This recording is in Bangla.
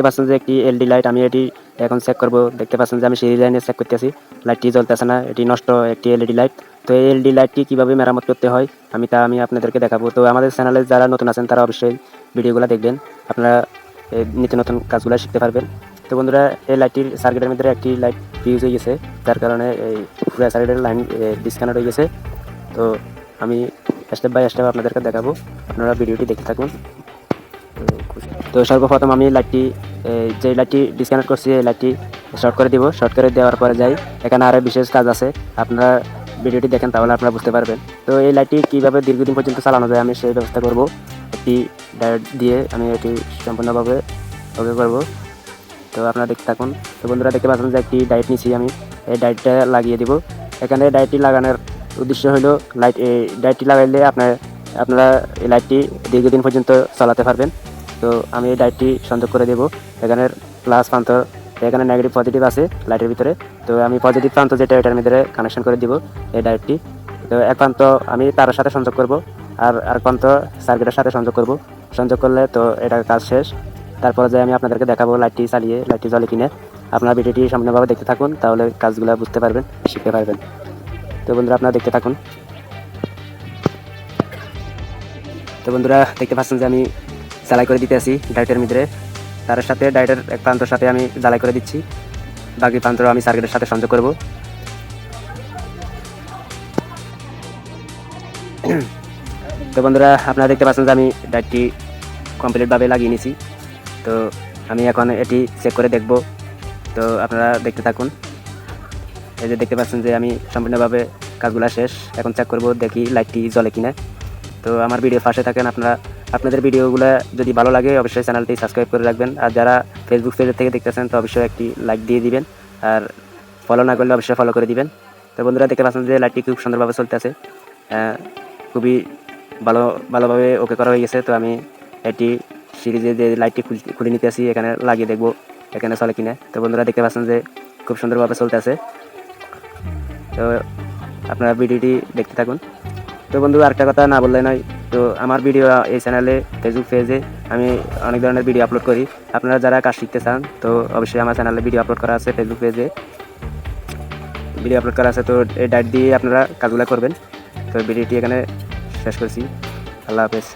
দেখতে পাচ্ছেন যে একটি এলডি লাইট আমি এটি এখন চেক করব। দেখতে পাচ্ছেন যে আমি সেই লাইনে চেক করতেছি। লাইটটি জ্বলতেছে না, এটি নষ্ট একটি এলইডি লাইট তো এই এলডি লাইটটি কীভাবে মেরামত করতে হয়, আমি তা আমি আপনাদেরকে দেখাবো। তো আমাদের চ্যানেলে যারা নতুন আছেন, তারা অবশ্যই ভিডিওগুলো দেখবেন। আপনারা নিত্য নতুন কাজগুলো শিখতে পারবেন। তো বন্ধুরা, এই লাইটটির সার্কিটের মধ্যে একটি লাইট ফিউজ হয়ে গেছে। যার কারণে এই পুরো সার্কিটের লাইন ডিসকানেক্ট হয়ে গেছে। তো আমি স্টেপ বাই স্টেপ আপনাদেরকে দেখাবো। আপনারা ভিডিওটি দেখতে থাকুন। তো সর্বপ্রথম আমি লাইটটি যে লাইটটি ডিসকানেক্ট করছি, এই লাইটটি শর্ট করে দিব। শর্ট করে দেওয়ার পরে যাই, এখানে আরও বিশেষ কাজ আছে। আপনারা ভিডিওটি দেখেন, তাহলে আপনারা বুঝতে পারবেন। তো এই লাইটটি কীভাবে দীর্ঘদিন পর্যন্ত চালানো যায়, আমি সেই ব্যবস্থা করব। একটি ডায়োড দিয়ে আমি এটি সম্পূর্ণভাবে ওকে করব। তো আপনারা দেখতে থাকুন। তো বন্ধুরা, দেখতে পাচ্ছেন যে একটি ডায়েট নিচ্ছি আমি। এই ডায়েটটা লাগিয়ে দিব। এখানে ডায়েটটি লাগানোর উদ্দেশ্য হলো লাইট, এই ডায়েটটি লাগাইলে আপনার, আপনারা এই লাইটটি দীর্ঘদিন পর্যন্ত চালাতে পারবেন। তো আমি এই ডায়েটটি সংযোগ করে দেবো। এখানে প্লাস প্রান্ত, এখানে নেগেটিভ পজিটিভ আছে লাইটের ভিতরে। তো আমি পজিটিভ প্রান্ত যেটা, এটার ভিতরে কানেকশন করে দিব এই ডায়েটটি তো এক প্রান্ত আমি তার সাথে সংযোগ করব আর আর প্রান্ত সার্কিটের সাথে সংযোগ করব। সংযোগ করলে তো এটা কাজ শেষ। তারপরে যে আমি আপনাদেরকে দেখাবো লাইটটি চালিয়ে লাইটটি জ্বলে কিনে। আপনার ভিডিওটি সামনেভাবে দেখতে থাকুন, তাহলে কাজগুলো বুঝতে পারবেন, শিখতে পারবেন। তো বন্ধুরা, আপনারা দেখতে থাকুন। তো বন্ধুরা, দেখতে পাচ্ছেন যে আমি জ্বালাই করে দিতে আছি ডাইটের ভিতরে তার সাথে ডাইটের এক প্রান্তর সাথে আমি জ্বালাই করে দিচ্ছি। বাকি প্রান্ত আমি সার্কিটের সাথে সংযোগ করব। তো বন্ধুরা, আপনারা দেখতে পাচ্ছেন যে আমি ডাইটটি কমপ্লিটভাবে লাগিয়ে নিয়েছি। তো আমি এখন এটি চেক করে দেখব। তো আপনারা দেখতে থাকুন। এই যে দেখতে পাচ্ছেন যে আমি সম্পূর্ণভাবে কাজগুলো শেষ। এখন চেক করব, দেখি লাইটটি জ্বলে কিনা। তো আমার ভিডিও পাশে থাকেন, আপনারা আপনাদের ভিডিওগুলো যদি ভালো লাগে, অবশ্যই চ্যানেলটি সাবস্ক্রাইব করে রাখবেন। আর যারা ফেসবুক পেজের থেকে দেখতেছেন, তো অবশ্যই একটি লাইক দিয়ে দিবেন। আর ফলো না করলে অবশ্যই ফলো করে দিবেন। তো বন্ধুরা, দেখতে পাচ্ছেন যে লাইটটি খুব সুন্দরভাবে চলতে আছে খুবই ভালো, ভালোভাবে ওকে করা হয়ে গেছে। তো আমি এটি সিরিজে যে লাইটটি খুল- নিতে আসি, এখানে লাগিয়ে দেখব এখানে চলে কিনা। তো বন্ধুরা, দেখতে পাচ্ছেন যে খুব সুন্দরভাবে চলতে আছে তো আপনারা ভিডিওটি দেখতে থাকুন। তো বন্ধু আরেকটা কথা না বললে নয় তো আমার ভিডিও এই চ্যানেলে ফেসবুক পেজে আমি অনেক ধরনের ভিডিও আপলোড করি। আপনারা যারা কাজ শিখতে চান, তো অবশ্যই আমার চ্যানেলে ভিডিও আপলোড করা আছে ফেসবুক পেজে ভিডিও আপলোড করা আছে, তো এই ডাইট দিয়ে আপনারা কাজগুলো করবেন। তো ভিডিওটি এখানে শেষ করছি। আল্লাহ হাফেজ।